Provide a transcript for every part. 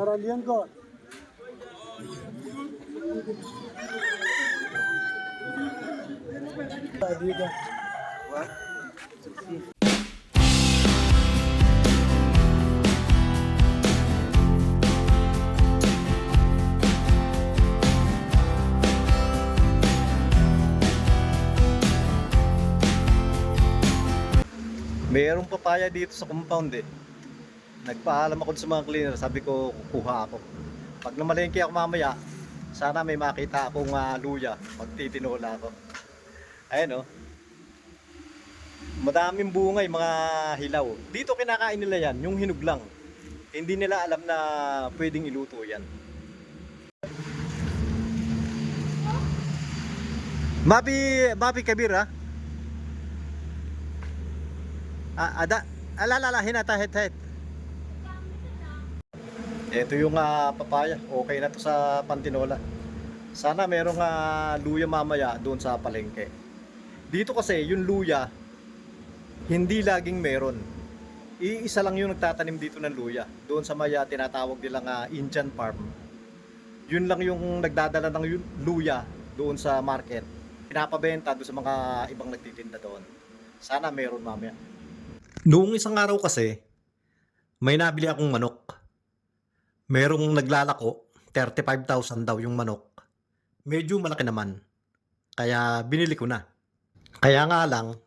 Naralian ko. Ka. Mayroong papaya dito sa compound eh. Nagpaalam ako sa mga cleaner, sabi ko kukuha ako. Pag namalengke ako mamaya, sana may makita akong ah, luya pag titinola ako. Ayan oh. Madaming bungay, mga hilaw. Dito kinakain nila yan, yung hinug lang. Hindi nila alam na pwedeng iluto yan. Mabi, Mabi Kabir ha? Ah, ada, alalala, hinata, het, het. Ito yung ah, papaya. Okay na to sa pantinola. Sana merong ah, luya mamaya doon sa palengke. Dito kasi yung luya, hindi laging meron. Iisa lang yung nagtatanim dito ng luya. Doon sa maya tinatawag nilang ah, Indian farm. Yun lang yung nagdadala ng luya doon sa market. Pinapabenta doon sa mga ibang nagtitinda doon. Sana meron mamaya. Noong isang araw kasi, may nabili akong manok. Merong naglalako, 35,000 daw yung manok. Medyo malaki naman. Kaya binili ko na. Kaya nga lang,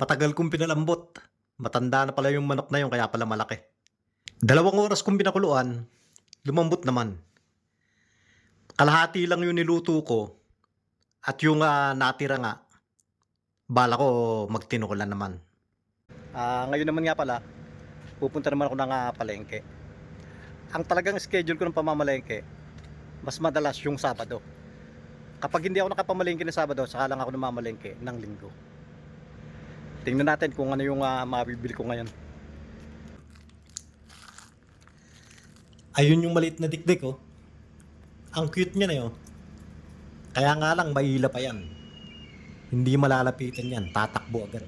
matagal kong pinalambot. Matanda na pala yung manok na yun, kaya pala malaki. Dalawang oras kong pinakuluan, lumambot naman. Kalahati lang yung niluto ko. At yung ah, natira nga, bala ko magtinukulan naman. Ah, ngayon naman nga pala, pupunta naman ako ng ah, palengke. Ang talagang schedule ko ng pamamalengke, mas madalas yung Sabado. Kapag hindi ako nakapamalengke ng Sabado, saka lang ako namamalengke ng Linggo. Tingnan natin kung ano yung ah, mabibili ko ngayon. Ayun yung maliit na dikdik oh. Ang cute niya na yun. Kaya nga lang, maila pa yan. Hindi malalapitan yan, tatakbo agad.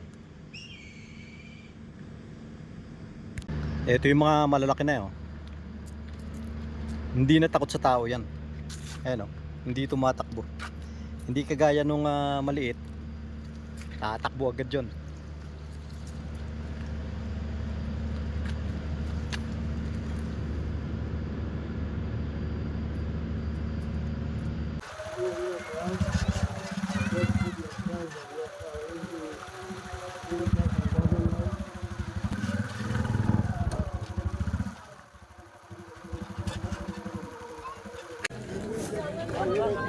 Ito yung mga malalaki na yun. Hindi na takot sa tao yan. Ayan o. Hindi tumatakbo. Hindi kagaya nung ah, maliit. Tatakbo agad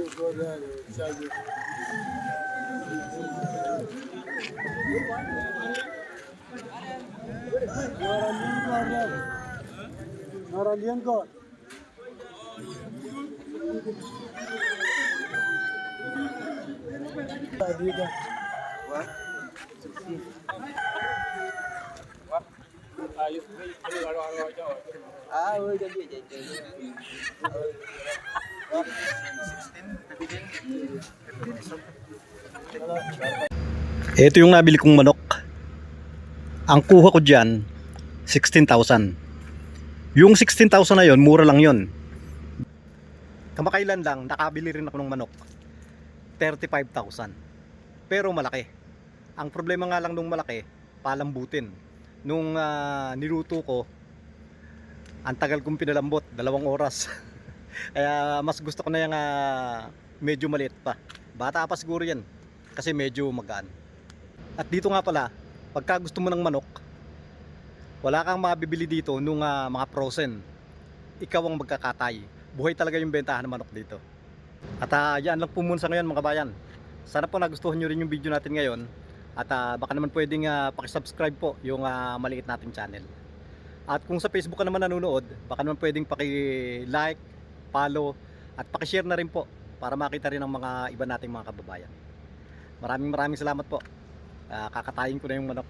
yun. Naralian ko. Tadi ka. Ito yung nabili kong manok. Ang kuha ko dyan, 16,000. Yung 16,000 na yon, mura lang yon. Kamakailan lang, nakabili rin ako ng manok. 35,000. Pero malaki. Ang problema nga lang nung malaki, palambutin. Nung ah, niluto ko, ang tagal kong pinalambot, dalawang oras. Kaya mas gusto ko na yung ah, medyo maliit pa. Bata pa siguro yan. Kasi medyo magaan. At dito nga pala, pagka gusto mo ng manok, wala kang mabibili dito nung ah, mga frozen. Ikaw ang magkakatay. Buhay talaga yung bentahan ng manok dito. At ah, yan lang po muna sa ngayon mga bayan. Sana po nagustuhan nyo rin yung video natin ngayon. At ah, baka naman pwedeng uh, pakisubscribe po yung ah, maliit nating channel. At kung sa Facebook ka naman nanonood, baka naman pwedeng paki-like, follow, At pakishare na rin po para makita rin ng mga iba nating mga kababayan. Maraming maraming salamat po. Ah, kakatayin ko na yung manok.